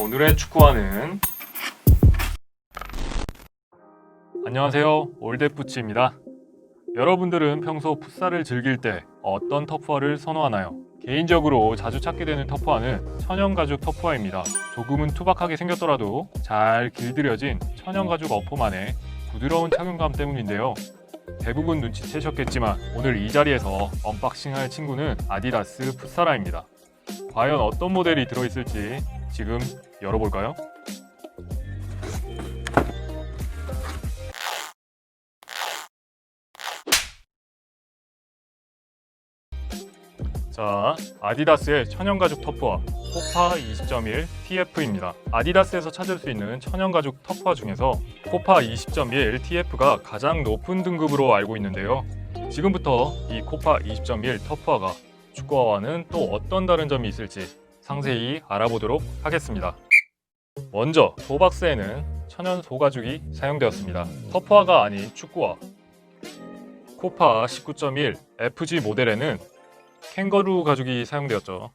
오늘의 축구화는? 안녕하세요. 올댓부치입니다. 여러분들은 평소 풋살을 즐길 때 어떤 터프화를 선호하나요? 개인적으로 자주 찾게 되는 터프화는 천연가죽 터프화입니다. 조금은 투박하게 생겼더라도 잘 길들여진 천연가죽 어포만의 부드러운 착용감 때문인데요. 대부분 눈치채셨겠지만 오늘 이 자리에서 언박싱할 친구는 아디다스 풋사라입니다. 과연 어떤 모델이 들어있을지 지금 열어볼까요? 자, 아디다스의 천연가죽 터프화 코파 20.1 TF입니다. 아디다스에서 찾을 수 있는 천연가죽 터프화 중에서 코파 20.1 TF가 가장 높은 등급으로 알고 있는데요. 지금부터 이 코파 20.1 터프화가 축구화와는 또 어떤 다른 점이 있을지 상세히 알아보도록 하겠습니다. 먼저 도박스에는 천연 소가죽이 사용되었습니다. 터프화가 아닌 축구화. 코파 19.1 FG 모델에는 캥거루 가죽이 사용되었죠.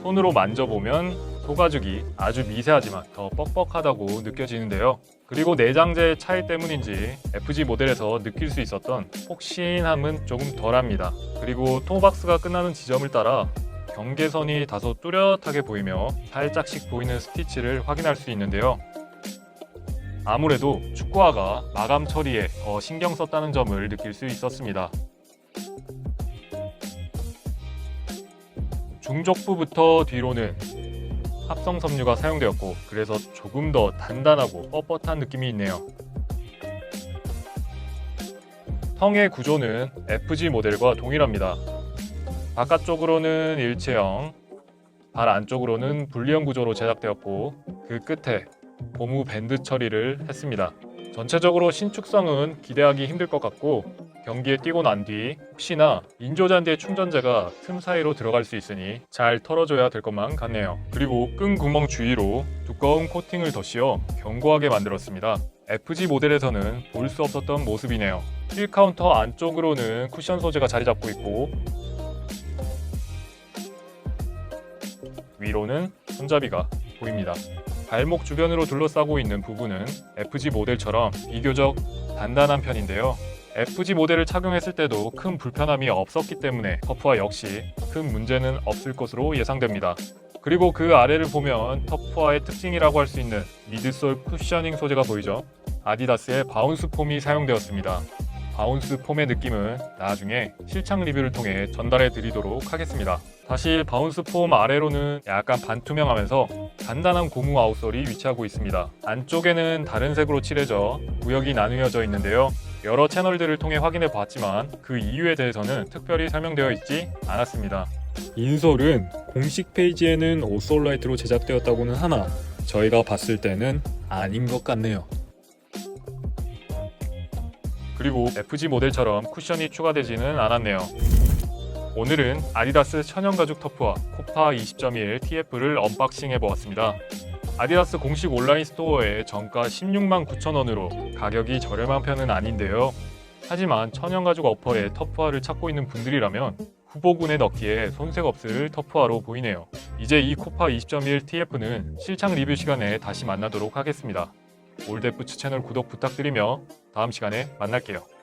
손으로 만져보면 소가죽이 아주 미세하지만 더 뻑뻑하다고 느껴지는데요. 그리고 내장재 차이 때문인지 FG 모델에서 느낄 수 있었던 폭신함은 조금 덜합니다. 그리고 토박스가 끝나는 지점을 따라 경계선이 다소 뚜렷하게 보이며 살짝씩 보이는 스티치를 확인할 수 있는데요. 아무래도 축구화가 마감 처리에 더 신경 썼다는 점을 느낄 수 있었습니다. 중족부부터 뒤로는 합성 섬유가 사용되었고 그래서 조금 더 단단하고 뻣뻣한 느낌이 있네요. 텅의 구조는 FG 모델과 동일합니다. 바깥쪽으로는 일체형, 발 안쪽으로는 분리형 구조로 제작되었고 그 끝에 고무 밴드 처리를 했습니다. 전체적으로 신축성은 기대하기 힘들 것 같고 경기에 뛰고 난 뒤 혹시나 인조잔디의 충전재가 틈 사이로 들어갈 수 있으니 잘 털어줘야 될 것만 같네요. 그리고 끈 구멍 주위로 두꺼운 코팅을 더 씌워 견고하게 만들었습니다. FG 모델에서는 볼 수 없었던 모습이네요. 힐 카운터 안쪽으로는 쿠션 소재가 자리 잡고 있고 위로는 손잡이가 보입니다. 발목 주변으로 둘러싸고 있는 부분은 FG 모델처럼 비교적 단단한 편인데요. FG 모델을 착용했을 때도 큰 불편함이 없었기 때문에 터프와 역시 큰 문제는 없을 것으로 예상됩니다. 그리고 그 아래를 보면 터프와의 특징이라고 할 수 있는 미드솔 쿠셔닝 소재가 보이죠? 아디다스의 바운스 폼이 사용되었습니다. 바운스 폼의 느낌은 나중에 실착 리뷰를 통해 전달해 드리도록 하겠습니다. 사실 바운스 폼 아래로는 약간 반투명하면서 단단한 고무 아웃솔이 위치하고 있습니다. 안쪽에는 다른 색으로 칠해져 구역이 나누어져 있는데요. 여러 채널들을 통해 확인해 봤지만 그 이유에 대해서는 특별히 설명되어 있지 않았습니다. 인솔은 공식 페이지에는 오솔라이트로 제작되었다고는 하나 저희가 봤을 때는 아닌 것 같네요. 그리고 FG 모델처럼 쿠션이 추가되지는 않았네요. 오늘은 아디다스 천연가죽 터프와 코파 20.1 TF를 언박싱 해 보았습니다. 아디다스 공식 온라인 스토어에 정가 16만 9천 원으로 가격이 저렴한 편은 아닌데요. 하지만 천연가죽 어퍼에 터프화를 찾고 있는 분들이라면 후보군에 넣기에 손색 없을 터프화로 보이네요. 이제 이 코파 20.1 TF는 실착 리뷰 시간에 다시 만나도록 하겠습니다. 올댓부츠 채널 구독 부탁드리며 다음 시간에 만날게요.